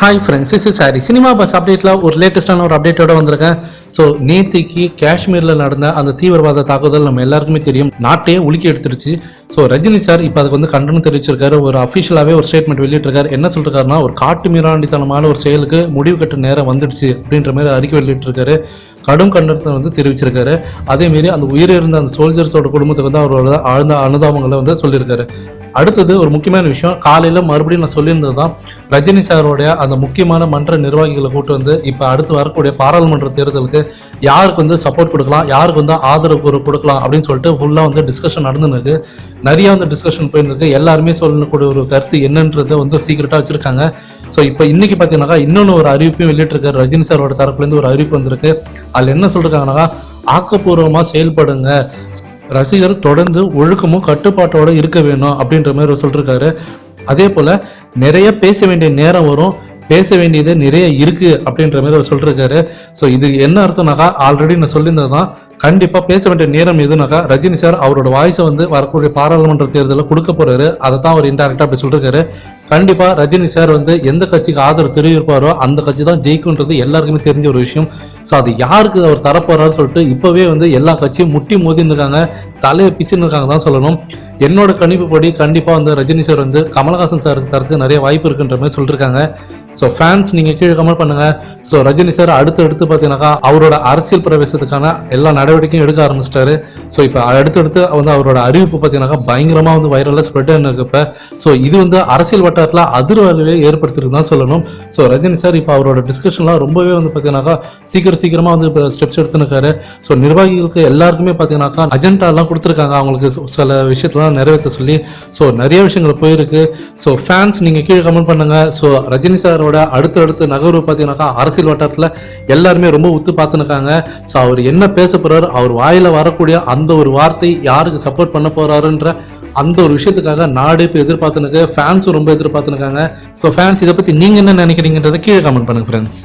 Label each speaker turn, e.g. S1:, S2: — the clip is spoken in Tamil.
S1: ஹாய் ஃப்ரெண்ட்ஸ் இஸ் சாரி சினிமா பஸ் அப்டேட்டில் ஒரு லேட்டஸ்டான ஒரு அப்டேட்டோட வந்திருக்கேன். ஸோ நேத்திக்கு காஷ்மீரில் நடந்த அந்த தீவிரவாத தாக்குதல் நம்ம எல்லாருக்குமே தெரியும். நாட்டையே உலுக்கி எடுத்துருச்சு. ஸோ ரஜினி சார் இப்போ அதுக்கு வந்து கண்டனம் தெரிவிச்சிருக்காரு. ஒரு அஃபிஷியலாகவே ஒரு ஸ்டேட்மெண்ட் வெளியிட்டிருக்காரு. என்ன சொல்லிருக்காருன்னா ஒரு காட்டு மீறாண்டித்தனமான ஒரு செயலுக்கு முடிவு கட்ட நேரம் வந்துடுச்சு அப்படின்ற மாதிரி அறிக்கை வெளியிட்டிருக்காரு. கடும் கண்டனத்தை வந்து தெரிவிச்சிருக்காரு. அதேமாரி அந்த உயிரிழந்த அந்த சோல்ஜர்ஸோட குடும்பத்துக்கு வந்து அவரோட ஆழ்ந்த அனுதாபங்களை வந்து சொல்லியிருக்காரு. அடுத்தது ஒரு முக்கியமான விஷயம் காலையில் மறுபடியும் நான் சொல்லியிருந்தது தான் ரஜினி சாரோடைய அந்த முக்கியமான மன்ற நிர்வாகிகளை கூட்டு வந்து இப்போ அடுத்து வரக்கூடிய பாராளுமன்ற தேர்தலுக்கு யாருக்கு வந்து சப்போர்ட் கொடுக்கலாம் யாருக்கு வந்து ஆதரவு கொடுக்கலாம் அப்படின்னு சொல்லிட்டு ஃபுல்லாக வந்து டிஸ்கஷன் நடந்துருக்கு நிறைய வந்து டிஸ்கஷன் போயிருந்துருக்கு எல்லாருமே சொல்லக்கூடிய ஒரு கருத்து என்னன்றதை வந்து சீக்கிரட்டாக வச்சிருக்காங்க. ஸோ இப்போ இன்னைக்கு பார்த்தீங்கன்னாக்கா இன்னொன்று ஒரு அறிவிப்பையும் வெளியிட்டிருக்காரு ரஜினி சாரோட தரப்புலேருந்து ஒரு அறிவிப்பு வந்திருக்கு. அதில் என்ன சொல்லிருக்காங்கன்னாக்கா ஆக்கப்பூர்வமாக செயல்படுங்க. ரசிகர் தொடர்ந்து ஒழுக்கமும் கட்டுப்பாட்டோட இருக்க வேணும் அப்படின்ற மாதிரி சொல்லிருக்காரு. அதே போல நிறைய பேச வேண்டிய நேரம் வரும். பேச வேண்டியது நிறைய இருக்கு அப்படின்ற மாதிரி அவர் சொல்றாரு ஸோ இது என்ன அர்த்தம்னாக்கா ஆல்ரெடி நான் சொல்லியிருந்தது தான் கண்டிப்பா பேச வேண்டிய நேரம் எதுனாக்கா ரஜினி சார் அவரோட வாய்ஸை வந்து வரக்கூடிய பாராளுமன்ற தேர்தலில் கொடுக்க போறாரு. அதை தான் அவர் இன்டெரக்டா அப்படி சொல்லிருக்காரு. கண்டிப்பா ரஜினி சார் வந்து எந்த கட்சிக்கு ஆதரவு தெரிவிப்பாரோ அந்த கட்சி தான் ஜெயிக்கும்ன்றது எல்லாருக்குமே தெரிஞ்ச ஒரு விஷயம். ஸோ அது யாருக்கு அவர் தரப்போறாரு சொல்லிட்டு இப்பவே வந்து எல்லா கட்சியும் முட்டி மோதின்னு இருக்காங்க தலையை பிச்சுன்னு இருக்காங்க தான் சொல்லணும். என்னோட கணிப்புப்படி கண்டிப்பா வந்து ரஜினி சார் வந்து கமலஹாசன் சாருக்கு தரத்துக்கு நிறைய வாய்ப்பு இருக்குன்ற மாதிரி சொல்லியிருக்காங்க ஸோ ஃபேன்ஸ் நீங்கள் கீழே கமெண்ட் பண்ணுங்க. ஸோ ரஜினி சார் அடுத்து அடுத்து பார்த்தீங்கன்னாக்கா அவரோட அரசியல் பிரவேசத்துக்கான எல்லா நடவடிக்கையும் எடுக்க ஆரம்பிச்சிட்டாரு. ஸோ இப்போ அடுத்தடுத்து வந்து அவரோட அறிவிப்பு பார்த்தீங்கன்னாக்கா பயங்கரமாக வந்து வைரலாக ஸ்ப்ரெட் ஆனிருக்கு இப்போ. ஸோ இது வந்து அரசியல் வட்டாரத்தில் அதிர்வலையை ஏற்படுத்திருக்கு தான் சொல்லணும். ஸோ ரஜினி சார் இப்போ அவரோட டிஸ்கஷன்லாம் ரொம்பவே வந்து பார்த்தீங்கன்னாக்கா சீக்கிரம் சீக்கிரமாக வந்து இப்போ ஸ்டெப்ஸ் எடுத்துனுக்காரு ஸோ நிர்வாகிகளுக்கு எல்லாருக்குமே பார்த்தீங்கன்னாக்கா அஜெண்டாலாம் கொடுத்துருக்காங்க. அவங்களுக்கு சில விஷயத்தெல்லாம் நிறைவேற்ற சொல்லி. ஸோ நிறைய விஷயங்கள் போயிருக்கு. ஸோ ஃபேன்ஸ் நீங்கள் கீழே கமெண்ட் பண்ணுங்க. ஸோ ரஜினி சார் அடுத்து அடுத்தடுத்து நகர்வு பார்த்தீங்கன்னாக்கா அரசியல் வட்டாரத்தில் எல்லாருமே ரொம்ப உத்து பார்த்துனுக்காங்க ஸோ அவர் என்ன பேச போறாரு அவர் வாயில வரக்கூடிய அந்த ஒரு வார்த்தை யாருக்கு சப்போர்ட் பண்ண போகிறாருன்ற அந்த ஒரு விஷயத்துக்காக நாடு இப்போ எதிர்பார்த்துனுக்கு ஃபேன்ஸும் ரொம்ப எதிர்பார்த்துனுக்காங்க ஸோ ஃபேன்ஸ் இதை பற்றி நீங்கள் என்ன நினைக்கிறீங்கன்றதை கீழே கமெண்ட் பண்ணுங்கள் ஃப்ரெண்ட்ஸ்